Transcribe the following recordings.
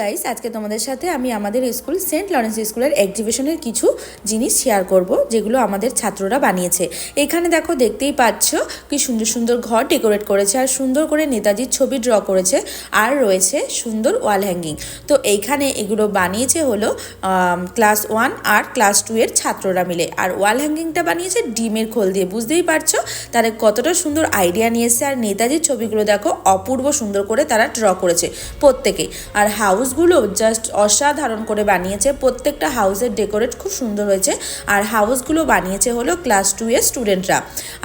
Guys, আজকে তোমাদের সাথে আমি আমাদের স্কুল সেন্ট লরেন্স স্কুলের এক্সিবিশনের কিছু জিনিস শেয়ার করব, যেগুলো আমাদের ছাত্ররা বানিয়েছে। এখানে দেখো দেখতেই পাচ্ছ কি সুন্দর সুন্দর ঘর ডেকোরেট করেছে আর সুন্দর করে নেতাজির ছবি ড্র করেছে আর রয়েছে সুন্দর ওয়াল হ্যাঙ্গিং তো এইখানে এগুলো বানিয়েছে হলো ক্লাস ওয়ান আর ক্লাস টু এর ছাত্ররা মিলে। আর ওয়াল হ্যাঙ্গিংটা বানিয়েছে ডিমের খোল দিয়ে, বুঝতেই পারছ? তারা কতটা সুন্দর আইডিয়া নিয়েছে আর নেতাজির ছবিগুলো দেখো অপূর্ব সুন্দর করে তারা ড্র করেছে প্রত্যেকেই। আর হাউসগুলো জাস্ট অসাধারণ করে বানিয়েছে। প্রত্যেকটা হাউসের ডেকোরেট খুব সুন্দর হয়েছে। আর হাউসগুলো বানিয়েছে হলো ক্লাস টু এর স্টুডেন্টরা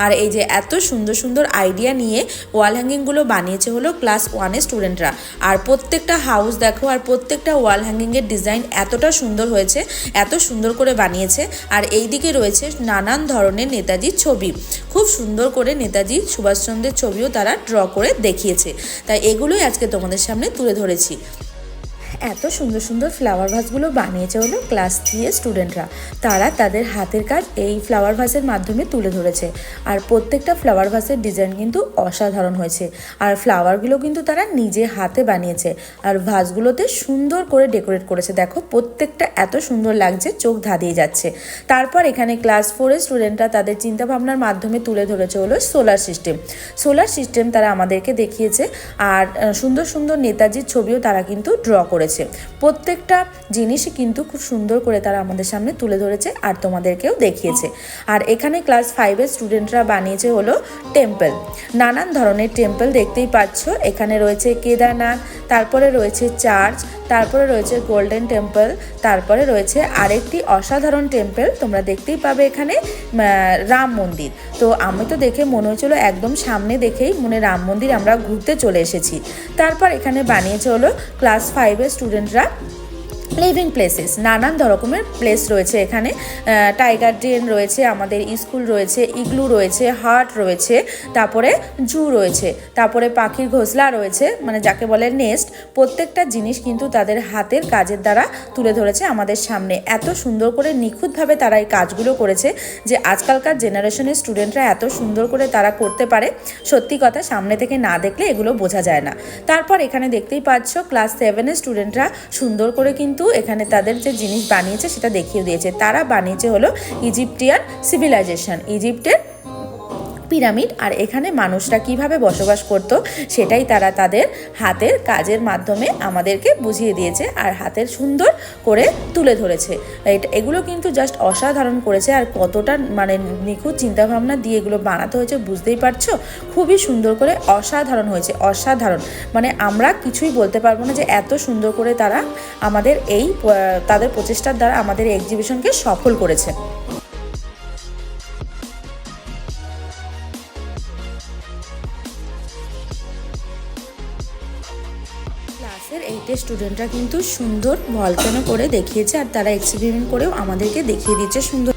আর এই যে এত সুন্দর সুন্দর আইডিয়া নিয়ে ওয়াল হ্যাঙ্গিংগুলো বানিয়েছে হলো ক্লাস ওয়ানের স্টুডেন্টরা আর প্রত্যেকটা হাউস দেখো, আর প্রত্যেকটা ওয়াল হ্যাঙ্গিংয়ের ডিজাইন এতটা সুন্দর হয়েছে, এত সুন্দর করে বানিয়েছে। আর এই দিকে রয়েছে নানান ধরনের নেতাজির ছবি। খুব সুন্দর করে নেতাজি সুভাষচন্দ্রের ছবিও তারা ড্র করে দেখিয়েছে। তাই এগুলোই আজকে তোমাদের সামনে তুলে ধরেছি। এত সুন্দর সুন্দর ফ্লাওয়ার ভাসগুলো বানিয়েছে হলো ক্লাস থ্রি স্টুডেন্টরা তারা তাদের হাতের কাজ এই ফ্লাওয়ার ভাসের মাধ্যমে তুলে ধরেছে। আর প্রত্যেকটা ফ্লাওয়ার ভাসের ডিজাইন কিন্তু অসাধারণ হয়েছে। আর ফ্লাওয়ারগুলো কিন্তু তারা নিজে হাতে বানিয়েছে। আর ভাসগুলোতে সুন্দর করে ডেকোরেট করেছে। দেখো, প্রত্যেকটা এত সুন্দর লাগছে, চোখ ধাঁধিয়ে যাচ্ছে। তারপর এখানে ক্লাস ফোরের স্টুডেন্টরা তাদের চিন্তাভাবনার মাধ্যমে তুলে ধরেছে হলো সোলার সিস্টেম সোলার সিস্টেম তারা আমাদেরকে দেখিয়েছে। আর সুন্দর সুন্দর নেতাজির ছবিও তারা কিন্তু ড্র করেছে। প্রত্যেকটা জিনিসই কিন্তু খুব সুন্দর করে তারা আমাদের সামনে তুলে ধরেছে আর তোমাদেরকেও দেখিয়েছে। আর এখানে ক্লাস ফাইভের স্টুডেন্টরা বানিয়েছে হলো টেম্পল নানান ধরনের টেম্পল দেখতেই পাচ্ছ। এখানে রয়েছে কেদারনাথ, তারপরে রয়েছে চার্চ তারপরে রয়েছে গোল্ডেন টেম্পল তারপরে রয়েছে আরেকটি অসাধারণ টেম্পল তোমরা দেখতেই পাবে এখানে রাম মন্দির। তো আমি তো দেখে মনে হয়েছিল একদম সামনে দেখেই মনে রাম মন্দির আমরা ঘুরতে চলে এসেছি। তারপর এখানে বানিয়েছে হলো ক্লাস ফাইভের স্টুডেন্টরা লিভিং প্লেসেস নানান রকমের প্লেস রয়েছে এখানে। টাইগার ড্রেন রয়েছে, আমাদের স্কুল রয়েছে ইগলু রয়েছে হার্ট রয়েছে, তারপরে জু রয়েছে, তারপরে পাখির ঘোষলা রয়েছে মানে যাকে বলে নেস্ট প্রত্যেকটা জিনিস কিন্তু তাদের হাতের কাজের দ্বারা তুলে ধরেছে আমাদের সামনে। এত সুন্দর করে নিখুঁতভাবে তারা এই কাজগুলো করেছে যে আজকালকার জেনারেশনের স্টুডেন্টরা এত সুন্দর করে তারা করতে পারে। সত্যি কথা, সামনে থেকে না দেখলে এগুলো বোঝা যায় না। তারপর এখানে দেখতেই পাচ্ছ ক্লাস সেভেনের স্টুডেন্টরা সুন্দর করে কিন্তু এখানে তাদের যে জিনিস বানিয়েছে সেটা দেখিয়ে দিয়েছে। তারা বানিয়েছে হলো ইজিপ্টিয়ান সিভিলাইজেশন ইজিপ্টের পিরামিড আর এখানে মানুষরা কীভাবে বসবাস করত সেটাই তারা তাদের হাতের কাজের মাধ্যমে আমাদেরকে বুঝিয়ে দিয়েছে আর হাতের সুন্দর করে তুলে ধরেছে। এগুলো কিন্তু জাস্ট অসাধারণ করেছে আর কতটা মানে নিখুঁত চিন্তাভাবনা দিয়ে এগুলো বানাতে হয়েছে বুঝতেই পারছ? খুবই সুন্দর করে অসাধারণ হয়েছে, অসাধারণ। মানে আমরা কিছুই বলতে পারব না যে এত সুন্দর করে তারা আমাদের এই তাদের প্রচেষ্টার দ্বারা আমাদের এক্সিবিশনকে সফল করেছে। ক্লাসের এইটের স্টুডেন্টরা কিন্তু সুন্দর ভলকানো করে দেখিয়েছে আর তারা এক্সপেরিমেন্ট করেও আমাদেরকে দেখিয়ে দিচ্ছে সুন্দর